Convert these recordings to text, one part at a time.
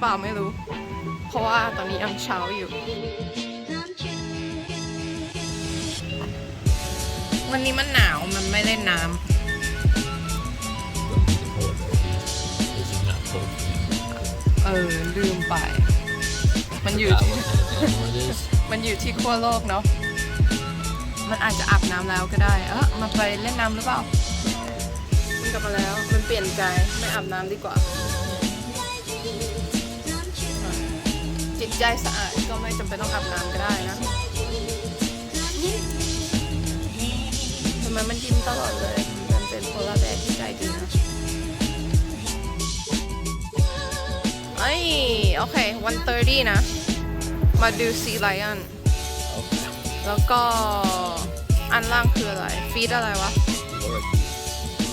เปล่าไม่รู้ เพราะว่าตอนนี้ยังเช้าอยู่ วันนี้มันหนาวมันไม่เล่นน้ำเออ ลืมไป มันอยู่ที่ มันอยู่ที่ขั้วโลกเนาะ มันอาจจะอาบน้ำแล้วก็ได้ เออมาไปเล่นน้ำหรือเปล่า มันกลับมาแล้ว มันเปลี่ยนใจ ไม่อาบน้ำดีกว่า จิตใจสะอาดก็ไม่จำเป็นต้องอาบน้ำก็ได้นะทำไมมันยิ้มตลอดเลย มันเป็นโพลาร์แบร์ที่ใจดีนะไอ้ยโอเค 130 นะ มาดูซีไลออน Okay. แล้วก็อันล่างคืออะไร ฟีดอะไรวะ Lord,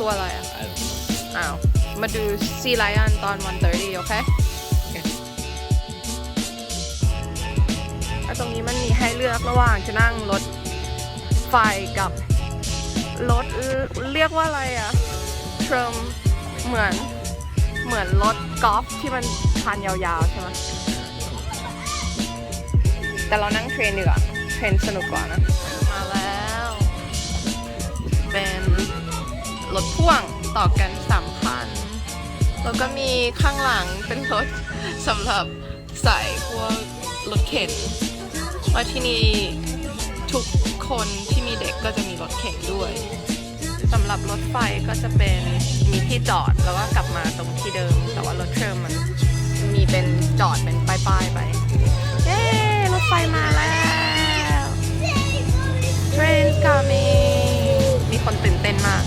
ตัวอะไรอะ I don't know. อ้าว มาดูซีไลออนตอน 130 โอเค ตรงนี้มันมีให้เลือกระหว่างจะนั่งรถไฟกับรถเรียกว่าอะไรอะเทรมเหมือนเหมือนรถกอล์ฟที่มันคันยาวๆใช่ไหมแต่เรานั่งเทรนดีกว่าเทรนสนุกกว่านะ มาแล้ว เป็นรถพ่วงต่อกันสามคัน แล้วก็มีข้างหลังเป็นรถสำหรับใส่พวกรถเข็น ว่าที่นี่ทุกคนที่มีเด็กก็จะมีรถเข็นด้วยสำหรับรถไฟก็จะเป็นมีที่จอดแล้วก็กลับมาตรงที่เดิม แต่ว่ารถเทรมมันมีเป็นจอดเป็นป้ายๆไปเย้รถไฟมาแล้วเทรนกามีมีคนตื่นเต้นมาก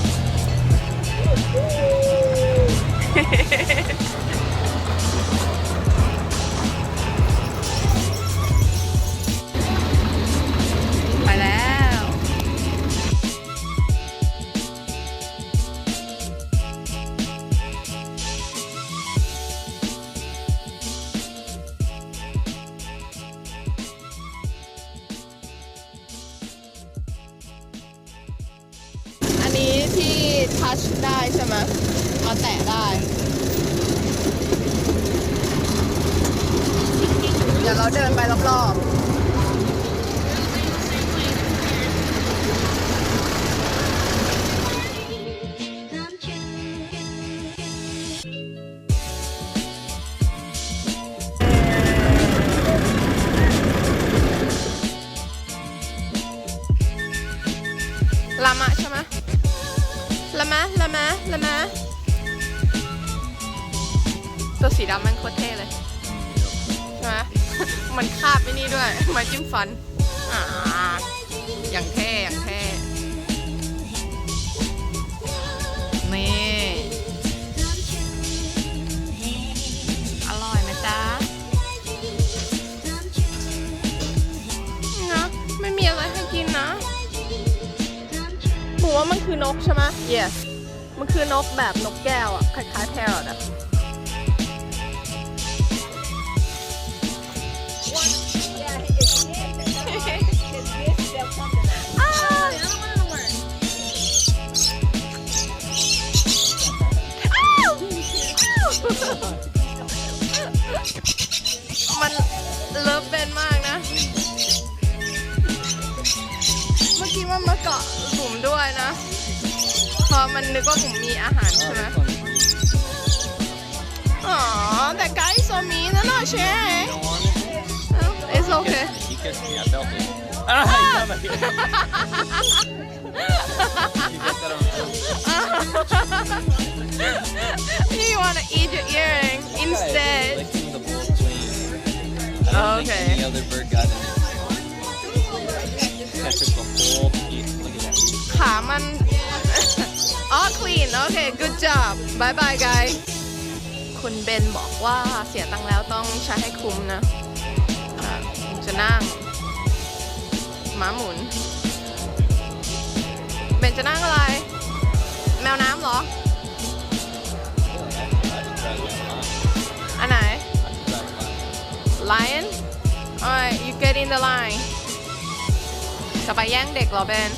ดี๋ยวเราเดินไปรอบๆ คือนกใช่ไหม yes มันคือนกแบบนกแก้วอะคล้ายๆแพรอทอะ กี้มันมาเกาะบุ๋มด้วยนะ พอมันนึกว่าบุ๋มมีอาหารใช่ไหมอ๋อแต่ไกด์โซมีนะน่าเช don't want it? it's okay He kissed me. I felt it. Ah, you got my- You got that on film. you want to eat your earring instead licking the bowl clean. I don't Okay. think any other bird got in it. That took the whole ขามัน อ๋อ clean โอเค good job bye bye guys คุณเบนบอกว่าเสียตังค์แล้วต้องใช้ให้คุ้มนะะจะนั่งม้าหมุน เบนจะนั่งอะไร แมวน้ำเหรอ อันไหน lion alright you get in the line จะไปแย่งเด็กเหรอเบน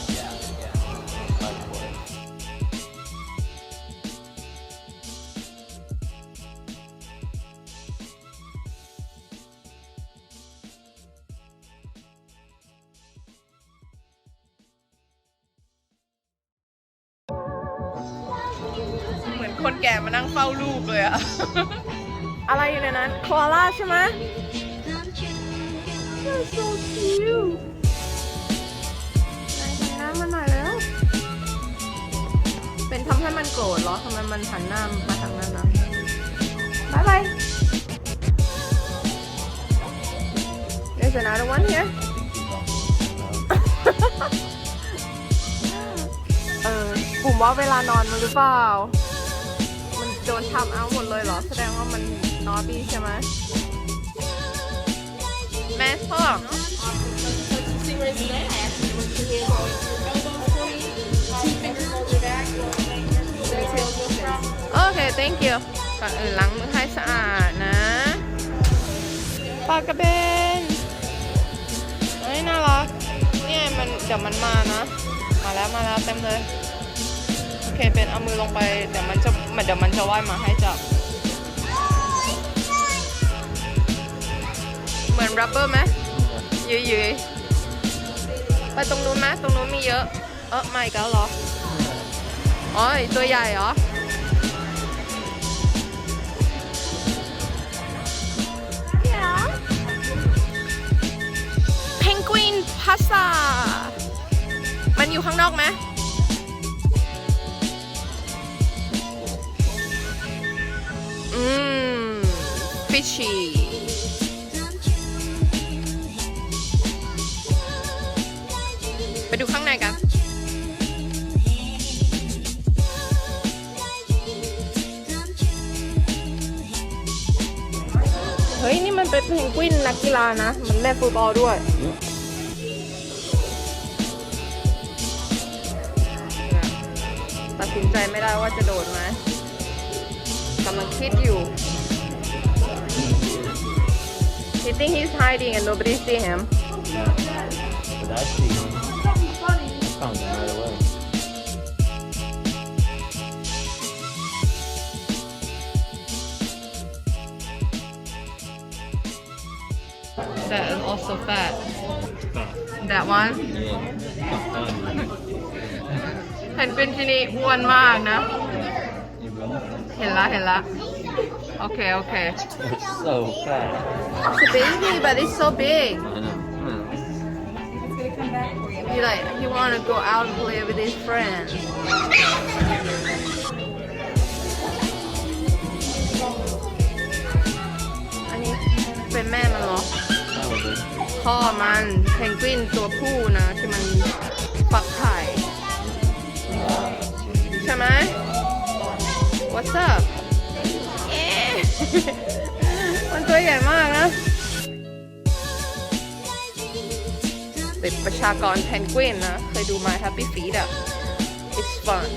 อะอะไรอยู่ในนั้นโคอาล่าใช่ไหม That's so cute นายหันหน้ามาหน่อยแล้ว เป็นทำให้มันโกรธเหรอทำไมมันหันหน้ามาทางนั้นนะบายบาย There's another one here เออผมว่าเวลานอนมันหรือเปล่า โดนทำเอาหมดเลยเหรอ แสดงว่ามันนอตี้ใช่ไหมแม่ชอบ See where it's at. Look to his elbow for me. Two fingers on your back. Your tails will from. โอเค thank you ก่อนอื่นล้างมือให้สะอาดนะปลากระเบนเฮ้ยน่ารัก เนี่ยมันเดี๋ยวมันมานะ มาแล้วมาแล้วเต็มเลย โอเคเป็นเอามือลงไป เดี๋ยวมันจะ มันเดี๋ยวมันจะว่ายมาให้จับ เหมือนรับเบอร์ไหมยืยยืยๆไปตรงนู้นไหมตรงนู้นมีเยอะ เออไม่กันเหรออ๋อตัวใหญ่เหรอเพนกวินพาสต้ามันอยู่ข้างนอกไหม ชชี่ไปดูข้างในกันเฮ้ย นี่มันเป็นเพนกวินนักกีฬานะ มันเล่นฟุตบอลด้วย ตัดสินใจไม่ได้ว่าจะโดดไหมกำลังคิดอยู่ He think he's hiding and nobody see him But I see him. I found him right away. That is also fat That one Yeah. เพนกวินที่นี่อ้วนมากนะ You will? เห็นละเห็นละ โอเค โอเค It's so fat. It's a baby but it's so big I know. Hmm. He like he want to go out and play with his friends. อันนี้เป็นแม่มันเหรอ Probably. พ่อมันเพนกวินตัวผู้นะ ที่มัน What's up เอ๊ะมันตัวใหญ่มากนะเป็นประชากรเพนกวินนะ เคยดู My Happy Feet อะ It's fun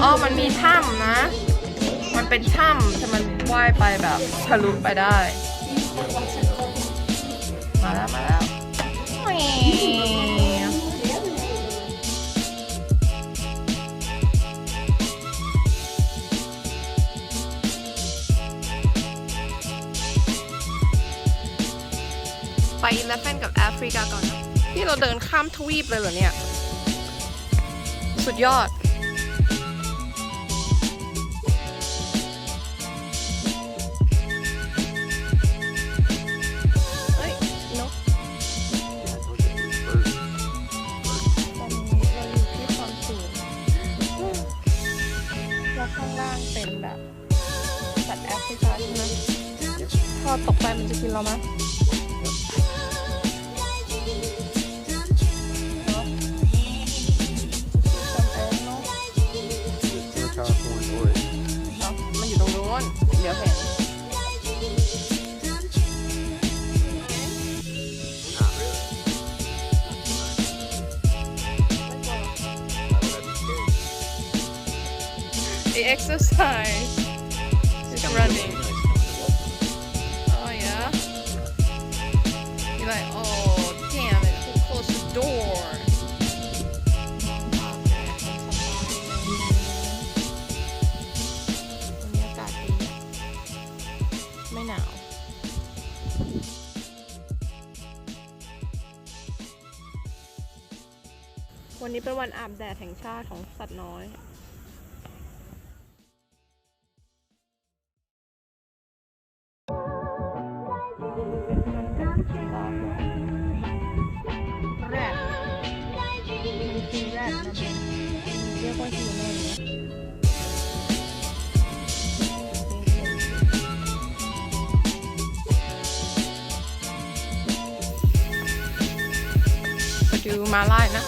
อ๋อ มันมีถ้ำนะ มันเป็นถ้ำที่มันว่ายไปแบบทะลุไปได้ มาแล้ว มาแล้วแหว ไปอินเลฟเฟนกับแอฟริกาก่อนนะที่เราเดินข้ามทวีปเลยเหรอเนี่ย สุดยอด ตกไปมันจะกินเราไหมเนอะจำเองเนอะ It's so California Orange. เนอะมันอยู่ตรงนู้นเดี๋ยวเห็น Not really. The exercise is like, oh, damn it, too close the door. My now. วันนี้เป็นวันอาบแดดแห่งชาติของสัตว์น้อย มาไล่นะ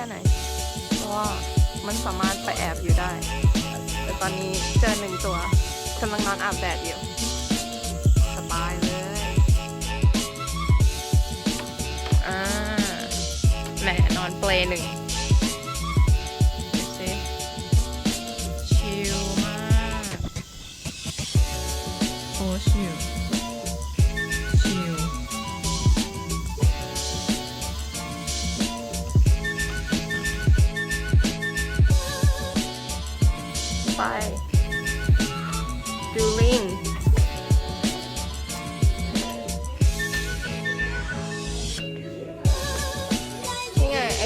ค่ไหน เพราะว่ามันสามารถไปแอบอยู่ได้ แต่ตอนนี้เจอหนึ่งตัวกำลังนอนอาบแดดอยู่ สบายเลย อ่า แหมนอนเปลหนึ่ง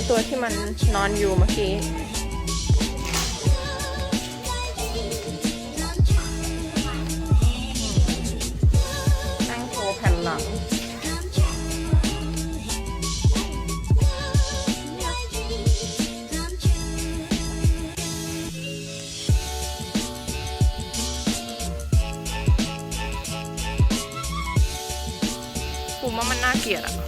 ตัวที่มันนอนอยู่เมื่อกี้นั่งโชว์แผ่นหลังผมว่ามันน่าเกลียดอะ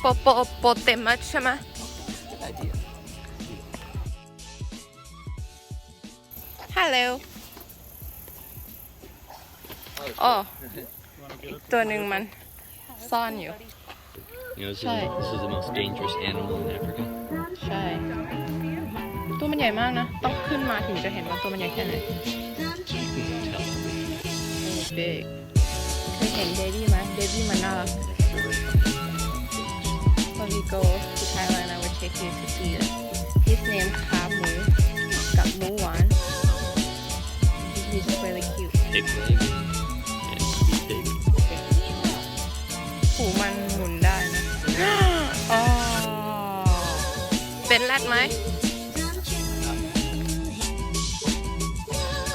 โปโปโปเตมัสใช่ไหม Good idea. ฮัลโหลอ๋ออีกตัวหนึ่งมันซ่อนอยู่ You know, this is, Shy. this is the most dangerous animal in Africa. ใช่ ตัวมันใหญ่มากนะ ต้องขึ้นมาถึงจะเห็นว่าตัวมันใหญ่แค่ไหน Tell. เบกเคยเห็นเดบี้ไหมเดบี้มันน่ารัก When we go to Thailand I will take you to see it His name ขาหมูกับหมูหวาน He's really cute Pig leg and sweet pig. หูมันหมุนได้นะอ๋อเป็นแรดไหม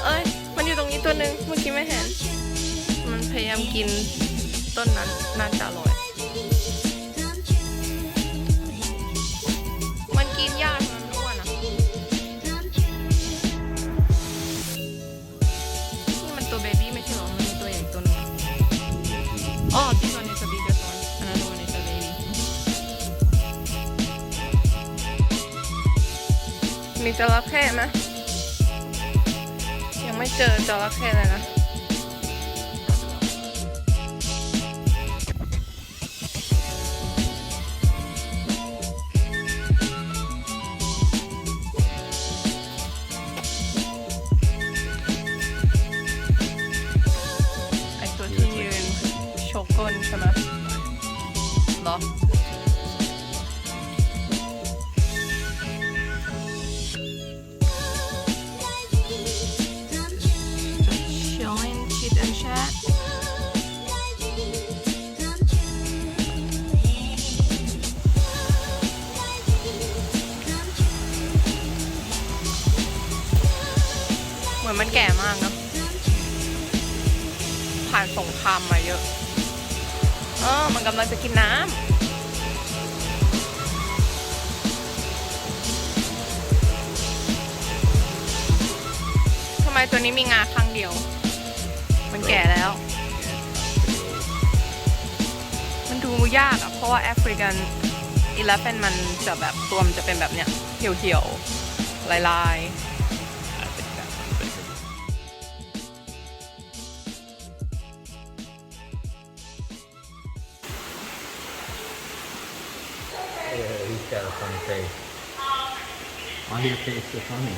เอ้ย มันอยู่ตรงนี้ตัวหนึ่งเมื่อกี้ไม่เห็น มันพยายามกินต้นนั้นน่าจะอร่อย Oh, this one is a bigger one. Another one is a baby. มีจระเข้ไหมยังไม่เจอจระเข้เลยนะามมาเยอะเออมันกำลังจะกินน้ำทำไมตัวนี้มีงาข้างเดียว มันแก่แล้ว มันดุยากอะเพราะว่าแอฟริกันอีเลฟเฟนมันจะแบบตัวมันจะเป็นแบบเนี้ยเหี่ยวๆลายๆ Yeah, he's got a funny face. Why your face so funny?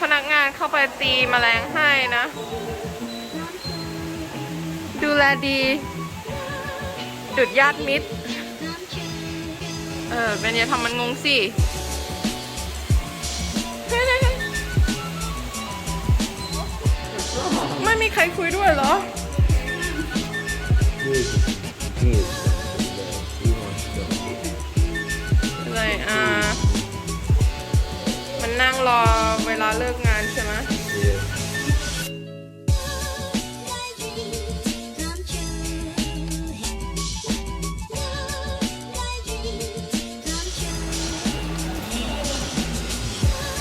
พนักงานเข้าไปตีแมลงให้นะ ดูแลดีดุดญาติมิตร เออเป็นอย่าทำมันงงสิ ไม่มีใครคุยด้วยเหรอาเลิกงานใช่ไหม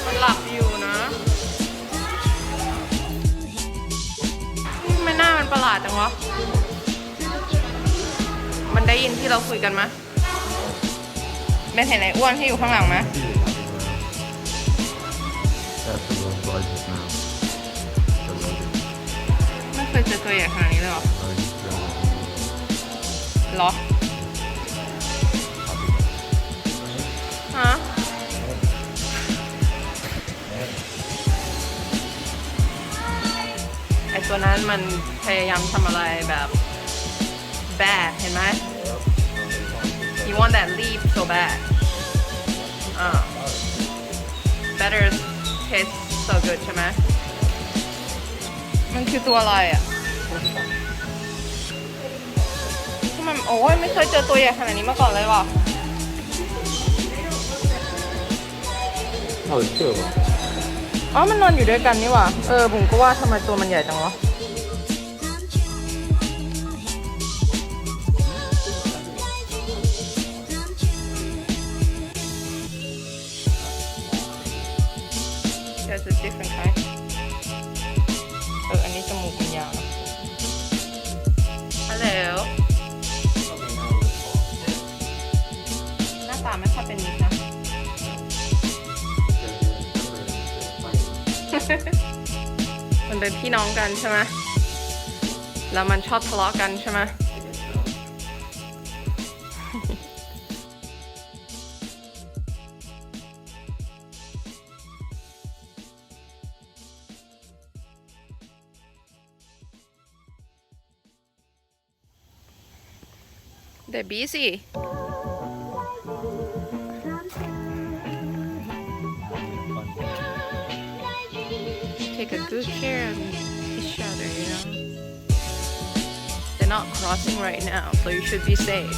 มันหลับอยู่นะไม่น่ามันประหลาดจังวะ มันได้ยินที่เราคุยกันไหมเป็นเห็นไอ้อ้วนที่อยู่ข้างหลังไหม เหรอฮะไอตัวนั้นมันพยายามทำอะไรแบบ bad เห็นไหม You want that leaf so bad อ่า better taste so good ใช่ไหมมันคือตัวอะไรอะ โอ้ยไม่เคยเจอตัวใหญ่ขนาดนี้มาก่อนเลยว่ะ Oh, it's two of them. อ๋อมันนอนอยู่ด้วยกันนี่หว่าเออผมก็ว่าทำไมตัวมันใหญ่จังวะ องกันใช่ไหมแล้วมันชอบทะเลาะกันใช่ไหม They're busy. Take a good care of me. They're not crossing right now, so you should be safe.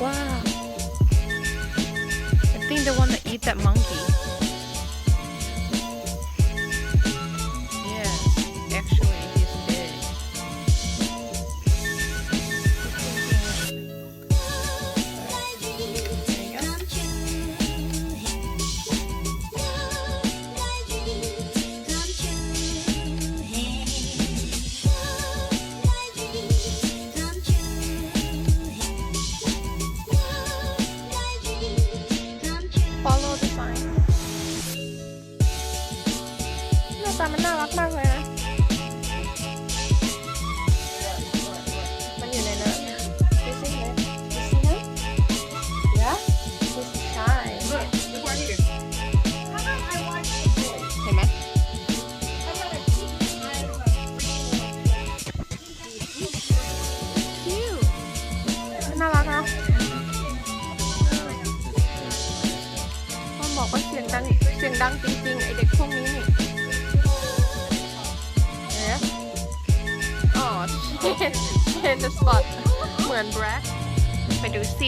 Wow. I think the one that eat that monkey.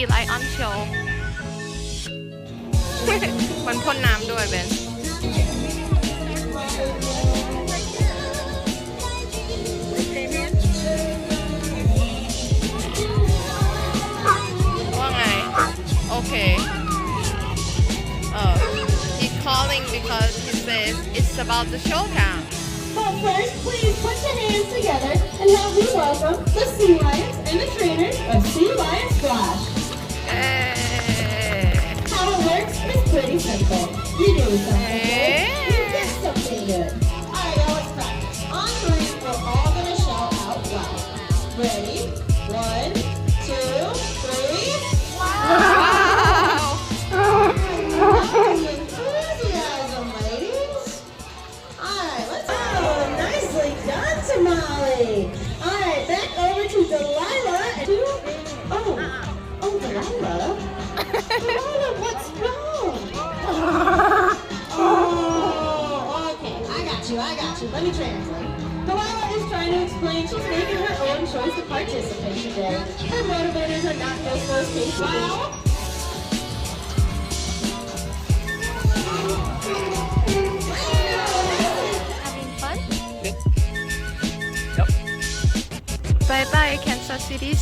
ไปดูซีไลออนโชว์ มันพ่นน้ำด้วยเบน ว่าไง โอเค Uh, he's calling because he says it's about the showdown. But first, please put your hands together and help me welcome the Sea Lions and the trainers of Sea Lion Splash. It's pretty simple. You do something good. You get something good. All right, y'all, practice. On we're all going to shout out loud. Ready? One, two, three. Wow! enthusiasm, ladies. All right, let's. Oh, nicely done, All right, back over to Delilah. Oh, oh, Delilah. Delilah, what's Let me translate. Delilah is trying to explain she's making her own choice to participate today. Her motivators are not those first case wow. having fun bye bye Kansas City